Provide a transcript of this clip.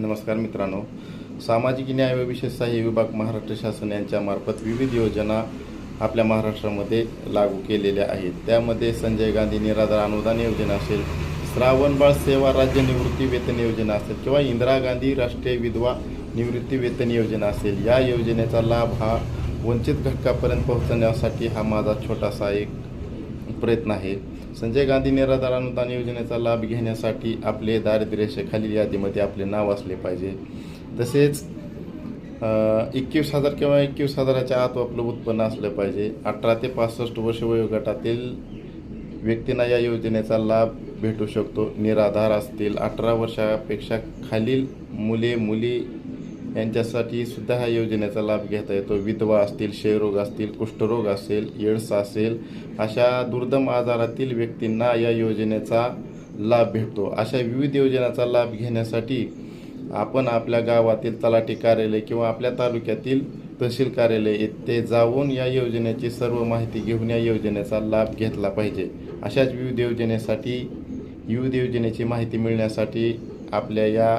नमस्कार मित्रांनो. सामाजिक न्याय व विशेष सहाय्य विभाग महाराष्ट्र शासन यांच्यामार्फत विविध योजना आपल्या महाराष्ट्रामध्ये लागू केलेल्या आहेत. त्यामध्ये संजय गांधी निराधार अनुदान योजना असेल श्रावणबाळ सेवा राज्य निवृत्ती वेतन योजना असेल किंवा इंदिरा गांधी राष्ट्रीय विधवा निवृत्ती वेतन योजना असेल या योजनेचा लाभ हा वंचित घटकापर्यंत पोहोचण्यासाठी हा माझा छोटासा एक प्रयत्न आहे. संजय गांधी निराधार अनुदान योजनेचा लाभ घेण्यासाठी आपले दारिद्र्यरेषेखालील यादीमध्ये आपले नाव असले पाहिजे. तसेच एकवीस हजार किंवा एकवीस हजाराच्या आत आपलं उत्पन्न असलं पाहिजे. अठरा ते पासष्ट वर्ष वयोगटातील व्यक्तींना या योजनेचा लाभ भेटू शकतो. निराधार असतील अठरा वर्षापेक्षा खालील मुले मुली यांच्यासाठी सुद्धा ह्या योजनेचा लाभ घेता येतो. विधवा असतील क्षयरोग असतील कुष्ठरोग असेल एड्स असेल अशा दुर्दम आजारातील व्यक्तींना या योजनेचा लाभ भेटतो. अशा विविध योजनांचा लाभ घेण्यासाठी आपण आपल्या गावातील तलाठी कार्यालय किंवा आपल्या तालुक्यातील तहसील कार्यालय येथे जाऊन या योजनेची सर्व माहिती घेऊन या योजनेचा लाभ घेतला पाहिजे. अशाच विविध योजनेसाठी विविध योजनेची माहिती मिळण्यासाठी आपल्या या